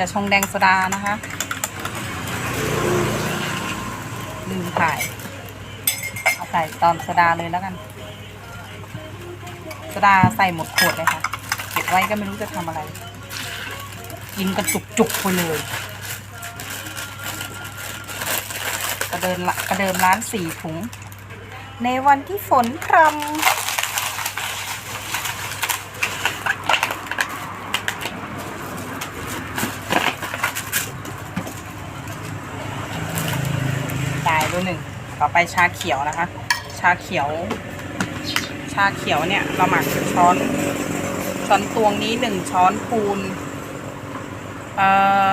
จะชงแดงโซดานะคะลืมถ่ายเอาใส่ตอนโซดาเลยแล้วกันโซดาใส่หมดขวดเลยค่ะ เก็บไว้ก็ไม่รู้จะทำอะไร กินกันจุกๆไปเลยกระเดินละกระเดิมร้านสี่ถุง ในวันที่ฝนพรำ ตายด้วหนึ่งต่อไปชาเขียวนะคะ ชาเขียว ชาเขียวเนี่ยเราหมักช้อนช้อนตวงนี้หนึ่งช้อนพูนเอ่อ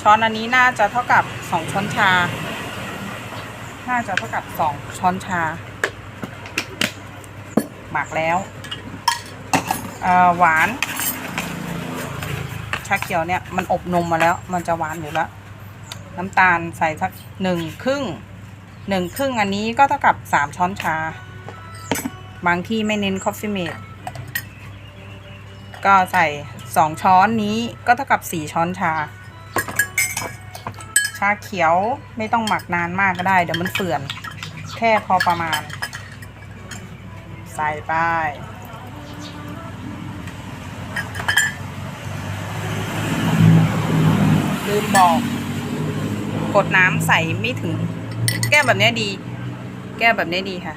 ช้อนอันนี้น่าจะเท่ากับสองช้อนชา น่าจะเท่ากับสองช้อนชา หมักแล้วเอ่อหวาน ชาเขียวเนี่ยมันอบนมมาแล้ว มันจะหวานอยู่แล้ว น้ำตาลใส่สักหนึ่งครึ่งหนึ่งครึ่งอันนี้ก็เท่ากับสามช้อนชา บางที่ไม่เน้นคอฟฟี่เมดก็ใส่สองช้อนนี้ก็เท่ากับสี่ช้อนชา ชาเขียวไม่ต้องหมักนานมากก็ได้เดี๋ยวมันเปื่อน แค่พอประมาณ ใส่ไปลืมบอก กดน้ำใส่ไม่ถึง แก้วแบบเนี้ยดี แก้วแบบเนี้ยดีค่ะ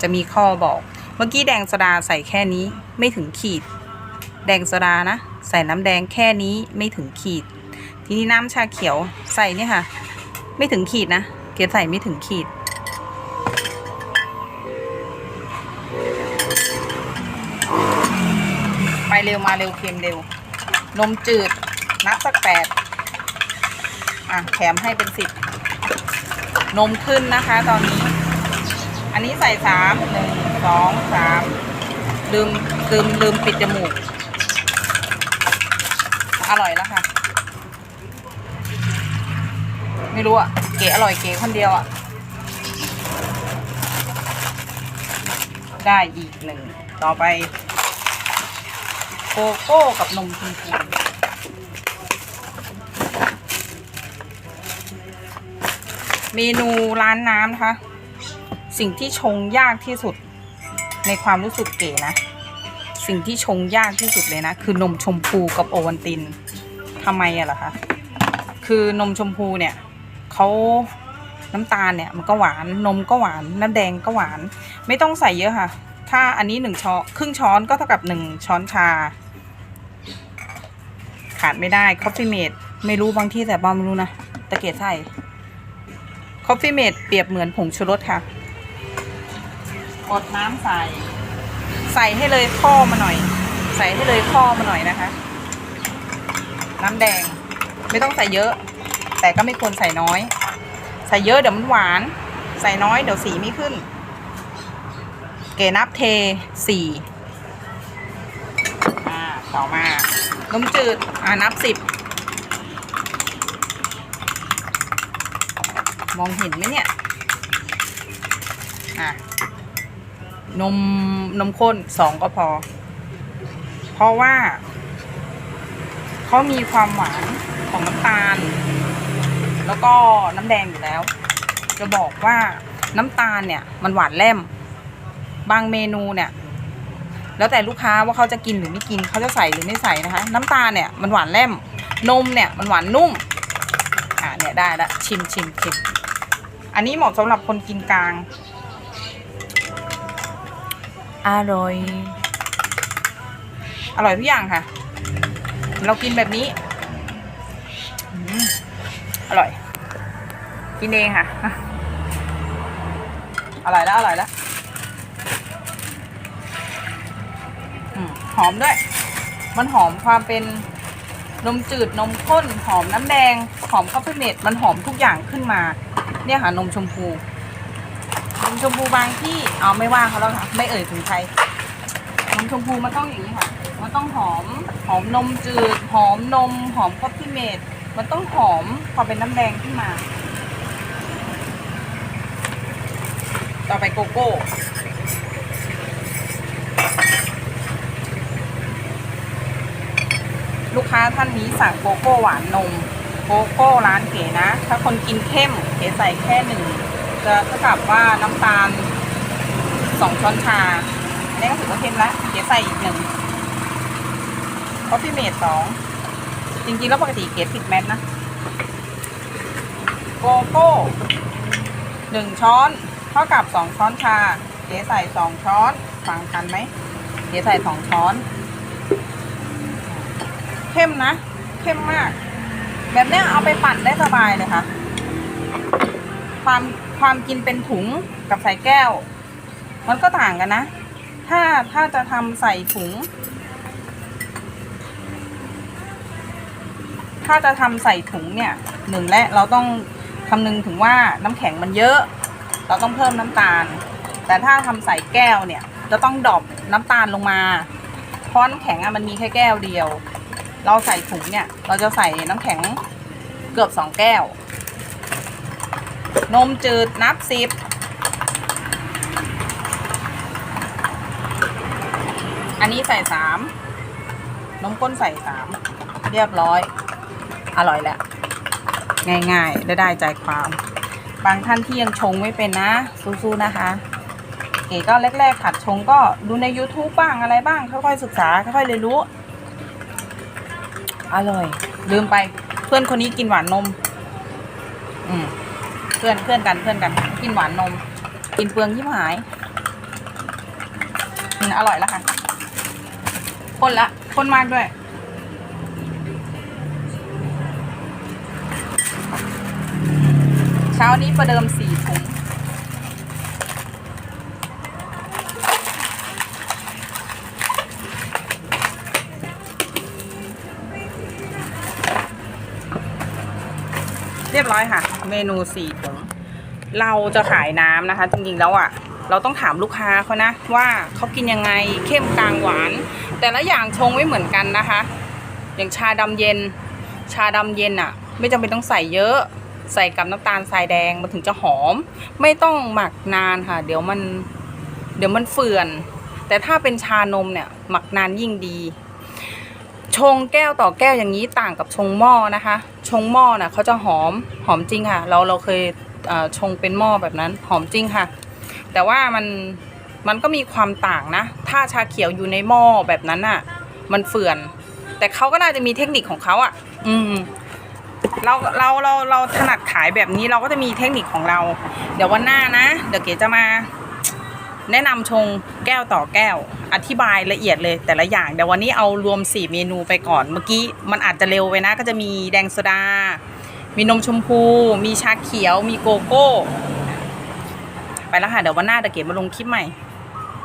จะมีข้อบอก เมื่อกี้แดงโซดาใส่แค่นี้ไม่ถึงขีด แดงโซดานะ ใส่น้ำแดงแค่นี้ไม่ถึงขีด ทีนี้น้ำชาเขียวใส่เนี่ยค่ะ ไม่ถึงขีดนะเกดใส่ไม่ถึงขีดไปเร็วมาเร็วเค็มเร็วนมจืดนับสักแปด อะแถมให้เป็นสิบนมขึ้นนะคะ ตอนนี้ อันนี้ใส่สามหนึ่งสองสามลืมลืมลืมปิดจมูก อร่อยแล้วค่ะ ไม่รู้อะ เก๋อร่อยเก๋คนเดียวอะ ได้อีกหนึ่ง ต่อไป โกโก้กับนมชมพู เมนูร้านน้ำนะคะ สิ่งที่ชงยากที่สุดในความรู้สึกเก๋นะ สิ่งที่ชงยากที่สุดเลยนะ คือนมชมพูกับโอวัลตินทำไมอะล่ะคะคือนมชมพูเนี่ยเขาน้ำตาลเนี่ยมันก็หวานนมก็หวานน้ำแดงก็หวาน ไม่ต้องใส่เยอะค่ะ ถ้าอันนี้หนึ่งช้อนครึ่งช้อนก็เท่ากับหนึ่งช้อนชา ขาดไม่ได้คอฟฟี่เมดไม่รู้บางที่แต่บ้าไม่รู้นะตะเกียบใส่ คอฟฟี่เมดเปรียบเหมือนผงชูรสค่ะ กดน้ำใส่ ใส่ให้เลยข้อมาหน่อย ใส่ให้เลยข้อมาหน่อยนะคะ น้ำแดง ไม่ต้องใส่เยอะ แต่ก็ไม่ควรใส่น้อย ใส่เยอะเดี๋ยวมันหวาน ใส่น้อยเดี๋ยวสีไม่ขึ้น เกนับเทสี่อ่าต่อมา นมจืด อ่านับสิบ มองเห็นไหมเนี่ย อะ นมนมข้นสองก็พอ เพราะว่าเขามีความหวานของน้ำตาล แล้วก็น้ำแดงอยู่แล้ว จะบอกว่าน้ำตาลเนี่ย มันหวานแล่ม บางเมนูเนี่ย แล้วแต่ลูกค้าว่าเขาจะกินหรือไม่กินเขาจะใส่หรือไม่ใส่นะคะ น้ำตาลเนี่ยมันหวานแล่ม นมเนี่ยมันหวานนุ่ม เนี่ยได้ละชิมชิมชิมอันนี้เหมาะสำหรับคนกินกลาง อร่อย อร่อยทุกอย่างค่ะ เรากินแบบนี้อร่อย กินเองค่ะ อร่อยแล้วอร่อยแล้วหอมด้วย มันหอมความเป็น นมจืดนมข้นหอมน้ำแดง หอมข้าวเม็ดมันหอมทุกอย่างขึ้นมา เนี่ยค่ะนมชมพูนมชมพูบางที่เอาไม่ว่าเขาแล้วค่ะไม่เอ่ยถึงใครนมชมพูมันต้องอย่างนี้ค่ะ มันต้องหอมหอมนมจืด หอมนม หอมคอฟฟี่เมดมันต้องหอมพอเป็นน้ำแดงขึ้นมา ต่อไปโกโก้ ลูก ค้าท่านนี้สั่งโกโก้หวานนม โกโก้ร้านเก๋นะ ถ้าคนกินเข้มเก๋ใส่แค่หนึ่งจะเท่ากับว่าน้ำตาลสองช้อนชาอันนี้ก็ถือว่าเข้มแล้วเก๋ใส่อีกหนึ่งคอฟฟี่เมดสองจริงๆแล้วปกติเก๋ติดแมทนะ โกโก้หนึ่งช้อนเท่ากับสองช้อนชา เก๋ใส่สองช้อนฟังทันไหม เก๋ใส่สองช้อน เข้มนะ เข้มมาก แบบเนี้ยเอาไปปั่นได้สบายเลยค่ะ ความความกินเป็นถุงกับใส่แก้ว มันก็ต่างกันนะ ถ้าถ้าจะทำใส่ถุง ถ้าจะทำใส่ถุงเนี่ยหนึ่งและเราต้องคำนึงถึงว่าน้ำแข็งมันเยอะ เราต้องเพิ่มน้ำตาล แต่ถ้าทำใส่แก้วเนี่ยจะต้องดรอปน้ำตาลลงมาเพราะน้ำแข็งอะมันมีแค่แก้วเดียว เราใส่ถุงเนี่ย เราจะใส่น้ำแข็งเกือบสองแก้ว นมจืดนับสิบอันนี้ใส่สามนมข้นใส่สามเรียบร้อย อร่อยแหละ ง่ายๆ ได้ได้ใจความ บางท่านที่ยังชงไม่เป็นนะ สู้ๆ นะคะ เก๋ก็แรกๆขัดชงก็ดูใน YouTube บ้างอะไรบ้าง ค่อยๆ ศึกษา ค่อยๆ เรียนรู้ อร่อย ลืมไป เพื่อนคนนี้กินหวานนม อืมเพื่อนเพื่อนกันเพื่อนกัน กินหวานนม กินเปลืองยิ่หายอืมอร่อยแล้วค่ะข้นละข้นมากด้วย เช้านี้ประเดิมสี ร้อยค่ะ เมนูสี่ถุงเราจะขายน้ำนะคะ จริงๆแล้วอะ เราต้องถามลูกค้าเขานะ ว่าเขากินยังไงเข้มกลางหวาน แต่ละอย่างชงไม่เหมือนกันนะคะ อย่างชาดำเย็น ชาดำเย็นอะ ไม่จำเป็นต้องใส่เยอะใส่กับน้ำตาลทรายแดงมันถึงจะหอม ไม่ต้องหมักนานค่ะ เดี๋ยวมัน เดี๋ยวมันเฟื่อน แต่ถ้าเป็นชานมเนี่ย หมักนานยิ่งดี ชงแก้วต่อแก้วอย่างนี้ต่างกับชงหม้อนะคะ ชงหม้อน่ะเขาจะหอมหอมจริงค่ะ เราเราเคยชงเป็นหม้อแบบนั้นหอมจริงค่ะ แต่ว่ามันมันก็มีความต่างนะ ถ้าชาเขียวอยู่ในหม้อแบบนั้นอะ มันเฟื่อน แต่เขาก็น่าจะมีเทคนิคของเขาอะ อืมเราเราเราเราถนัดขายแบบนี้เราก็จะมีเทคนิคของเรา เดี๋ยววันหน้านะ เดี๋ยวเก๋จะมา แนะนำชงแก้วต่อแก้ว อธิบายละเอียดเลยแต่ละอย่างเดี๋ยววันนี้เอารวม 4 เมนูไปก่อน เมื่อกี้มันอาจจะเร็วไปนะ ก็จะมีแดงโซดา มีนมชมพู มีชาเขียว มีโกโก้ ไปแล้วค่ะ เดี๋ยววันหน้าเกียวเก็บมาลงคลิปใหม่